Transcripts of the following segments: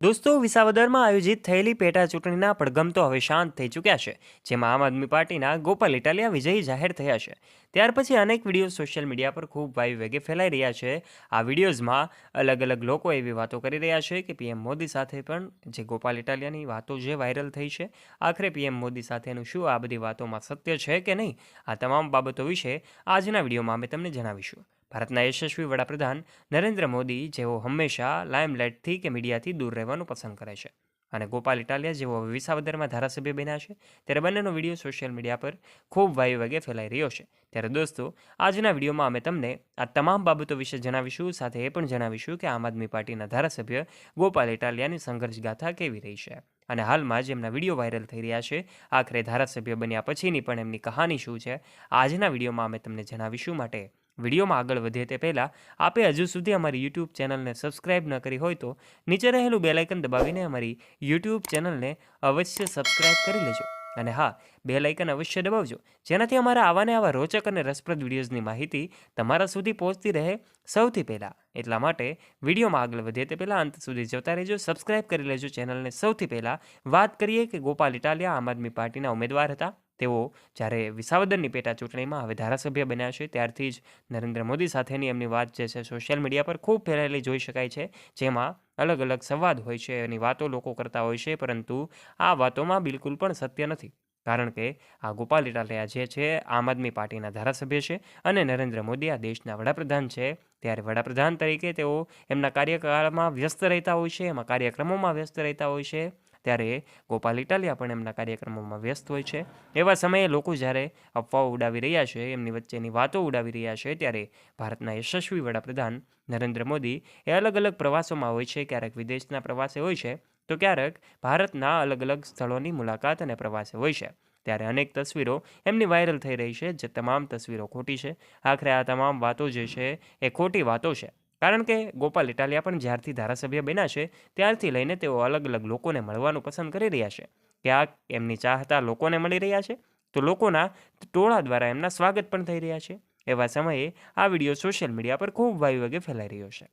દોસ્તો, વિસાવદરમાં આયોજિત થયેલી પેટા ચૂંટણીના પડઘમ તો હવે શાંત થઈ ચૂક્યા છે, જેમાં આમ આદમી પાર્ટીના ગોપાલ ઇટાલિયા વિજયી જાહેર થયા છે. ત્યાર પછી અનેક વીડિયો સોશિયલ મીડિયા પર ખૂબ વાયુ વેગે ફેલાઈ રહ્યા છે. આ વિડીયોઝમાં અલગ અલગ લોકો એવી વાતો કરી રહ્યા છે કે પીએમ મોદી સાથે પણ જે ગોપાલ ઇટાલિયાની વાતો જે વાયરલ થઈ છે, આખરે પીએમ મોદી સાથેનું શું આ બધી વાતોમાં સત્ય છે કે નહીં, આ તમામ બાબતો વિશે આજના વિડીયોમાં અમે તમને જણાવીશું. ભારતના યશસ્વી વડાપ્રધાન નરેન્દ્ર મોદી જેઓ હંમેશા લાઇમલાઇટથી કે મીડિયાથી દૂર રહેવાનું પસંદ કરે છે અને ગોપાલ ઇટાલિયા જેઓ હવે વિસાવદરમાં ધારાસભ્ય બન્યા છે, ત્યારે બંનેનો વીડિયો સોશિયલ મીડિયા પર ખૂબ વાયુ વેગે ફેલાઈ રહ્યો છે. ત્યારે દોસ્તો, આજના વિડીયોમાં અમે તમને આ તમામ બાબતો વિશે જણાવીશું, સાથે એ પણ જણાવીશું કે આમ આદમી પાર્ટીના ધારાસભ્ય ગોપાલ ઇટાલિયાની સંઘર્ષ ગાથા કેવી રહી છે. અને હાલમાં જ એમના વીડિયો વાયરલ થઈ રહ્યા છે, આખરે ધારાસભ્ય બન્યા પછીની પણ એમની કહાની શું છે, આજના વિડીયોમાં અમે તમને જણાવીશું માટે વિડીયોમાં આગળ વધે તે પહેલાં આપે હજુ સુધી અમારી યુટ્યુબ ચેનલને સબસ્ક્રાઇબ ન કરી હોય તો નીચે રહેલું બેલાઇકન દબાવીને અમારી યુટ્યુબ ચેનલને અવશ્ય સબસ્ક્રાઇબ કરી લેજો. અને હા બેલાઇકન અવશ્ય દબાવજો, જેનાથી અમારા આવાને આવા રોચક અને રસપ્રદ વિડીયોઝની માહિતી તમારા સુધી પહોંચતી રહે સૌથી પહેલાં. એટલા માટે વિડીયોમાં આગળ વધે તે પહેલાં અંત સુધી જોતા રહેજો, સબસ્ક્રાઇબ કરી લેજો ચેનલને સૌથી પહેલાં. વાત કરીએ કે ગોપાલ ઇટાલિયા આમ આદમી પાર્ટીના ઉમેદવાર હતા. તેઓ જ્યારે વિસાવદરની પેટા ચૂંટણીમાં હવે ધારાસભ્ય બન્યા છે, ત્યારથી જ નરેન્દ્ર મોદી સાથેની એમની વાત જે છે સોશિયલ મીડિયા પર ખૂબ ફેલાયેલી જોઈ શકાય છે, જેમાં અલગ અલગ સંવાદ હોય છે એની વાતો લોકો કરતા હોય છે, પરંતુ આ વાતોમાં બિલકુલ પણ સત્ય નથી. કારણ કે આ ગોપાલ ઇટાલિયા જે છે, આમ આદમી પાર્ટીના ધારાસભ્ય છે અને નરેન્દ્ર મોદી આ દેશના વડાપ્રધાન છે, ત્યારે વડાપ્રધાન તરીકે તેઓ એમના કાર્યકાળમાં વ્યસ્ત રહેતા હોય છે, એમાં કાર્યક્રમોમાં વ્યસ્ત રહેતા હોય છે. ત્યારે ગોપાલ ઇટાલિયા પણ એમના કાર્યક્રમોમાં વ્યસ્ત હોય છે. એવા સમયે લોકો જ્યારે અફવાઓ ઉડાવી રહ્યા છે, એમની વચ્ચેની વાતો ઉડાવી રહ્યા છે, ત્યારે ભારતના યશસ્વી વડાપ્રધાન નરેન્દ્ર મોદી એ અલગ અલગ પ્રવાસોમાં હોય છે, ક્યારેક વિદેશના પ્રવાસે હોય છે, તો ક્યારેક ભારતના અલગ અલગ સ્થળોની મુલાકાત અને પ્રવાસે હોય છે. ત્યારે અનેક તસવીરો એમની વાયરલ થઈ રહી છે, જે તમામ તસવીરો ખોટી છે. આખરે આ તમામ વાતો જે છે, એ ખોટી વાતો છે. કારણ કે ગોપાલ ઇટાલિયા પણ જ્યારથી ધારાસભ્ય બન્યા છે, ત્યારથી લઈને તેઓ અલગ અલગ લોકોને મળવાનું પસંદ કરી રહ્યા છે. ક્યાંક એમની ચાહતા લોકોને મળી રહ્યા છે, તો લોકોના ટોળા દ્વારા એમના સ્વાગત પણ થઈ રહ્યા છે. એવા સમયે આ વીડિયો સોશિયલ મીડિયા પર ખૂબ વાયુ વગે ફેલાઈ રહ્યો છે.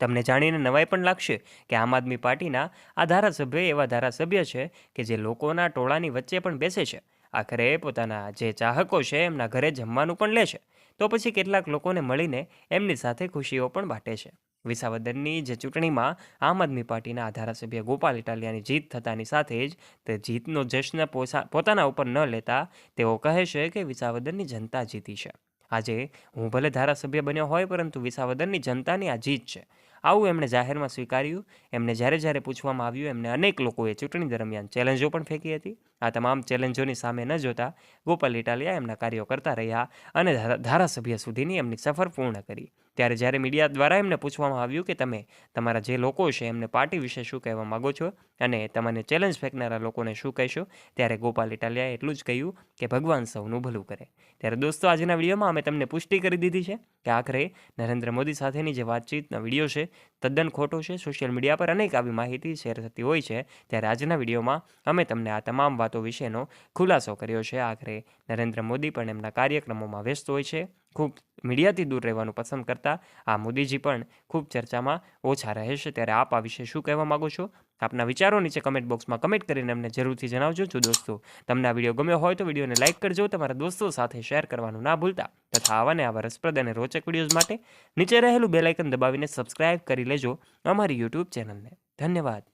તમને જાણીને નવાઈ પણ લાગશે કે આમ આદમી પાર્ટીના આ ધારાસભ્ય એવા ધારાસભ્ય છે કે જે લોકોના ટોળાની વચ્ચે પણ બેસે છે. આખરે પોતાના જે ચાહકો છે એમના ઘરે જમવાનું પણ લે છે. તો પછી કેટલાક લોકોને મળીને એમની સાથે ખુશીઓ પણ વાટે છે. વિસાવદરની જે ચૂંટણીમાં આમ આદમી પાર્ટીના ધારાસભ્ય ગોપાલ ઇટાલિયાની જીત થતાની સાથે જ તે જીતનો જશ્ન પોતાના ઉપર ન લેતા તેઓ કહે છે કે વિસાવદરની જનતા જીતી છે. આજે હું ભલે ધારાસભ્ય બન્યો હોય, પરંતુ વિસાવદરની જનતાની આ જીત છે. આવું એમણે જાહેરમાં સ્વીકાર્યું. એમને જ્યારે જ્યારે પૂછવામાં આવ્યું, એમને અનેક લોકોએ ચૂંટણી દરમિયાન ચેલેન્જો પણ ફેંકી હતી. આ તમામ ચેલેન્જોની સામે ન જોતા ગોપાલ ઇટાલિયા એમના કાર્યો કરતા રહ્યા અને ધારાસભ્ય સુધીની એમની સફર પૂર્ણ કરી. ત્યારે જ્યારે મીડિયા દ્વારા એમને પૂછવામાં આવ્યું કે તમે, તમારા જે લોકો છે એમને પાર્ટી વિશે શું કહેવા માગો છો અને તમને ચેલેન્જ ફેંકનારા લોકોને શું કહેશો, ત્યારે ગોપાલ ઇટાલિયાએ એટલું જ કહ્યું કે ભગવાન સૌનું ભલું કરે. ત્યારે દોસ્તો, આજના વિડીયોમાં અમે તમને પુષ્ટિ કરી દીધી છે. કે આખરે નરેન્દ્ર મોદી સાથેની જે વાતચીતનો વીડિયો છે, તદ્દન ખોટો છે. સોશિયલ મીડિયા પર અનેક આવી માહિતી શેર થતી હોય છે. ત્યારે આજના વિડીયોમાં અમે તમને આ તમામ વાતો વિશેનો ખુલાસો કર્યો છે. આખરે નરેન્દ્ર મોદી પણ એમના કાર્યક્રમોમાં વ્યસ્ત હોય છે. ખૂબ મીડિયાથી દૂર રહેવાનું પસંદ કરતા આ મોદીજી પણ ખૂબ ચર્ચામાં ઓછા રહે છે. ત્યારે આપ આ વિશે શું કહેવા માગો છો? આપના વિચારો નીચે કમેન્ટ બોક્સમાં કમેન્ટ કરીને અમને જરૂરથી જણાવજો. જો દોસ્તો તમને આ વીડિયો ગમ્યો હોય તો વિડીયોને લાઇક કરજો, તમારા દોસ્તો સાથે શેર કરવાનું ના ભૂલતા તથા આવાને આવા રસપ્રદ અને રોચક વિડીયોઝ માટે નીચે રહેલું બેલાઇકન દબાવીને સબસ્ક્રાઇબ કરી લેજો અમારી યુટ્યુબ ચેનલને ધન્યવાદ.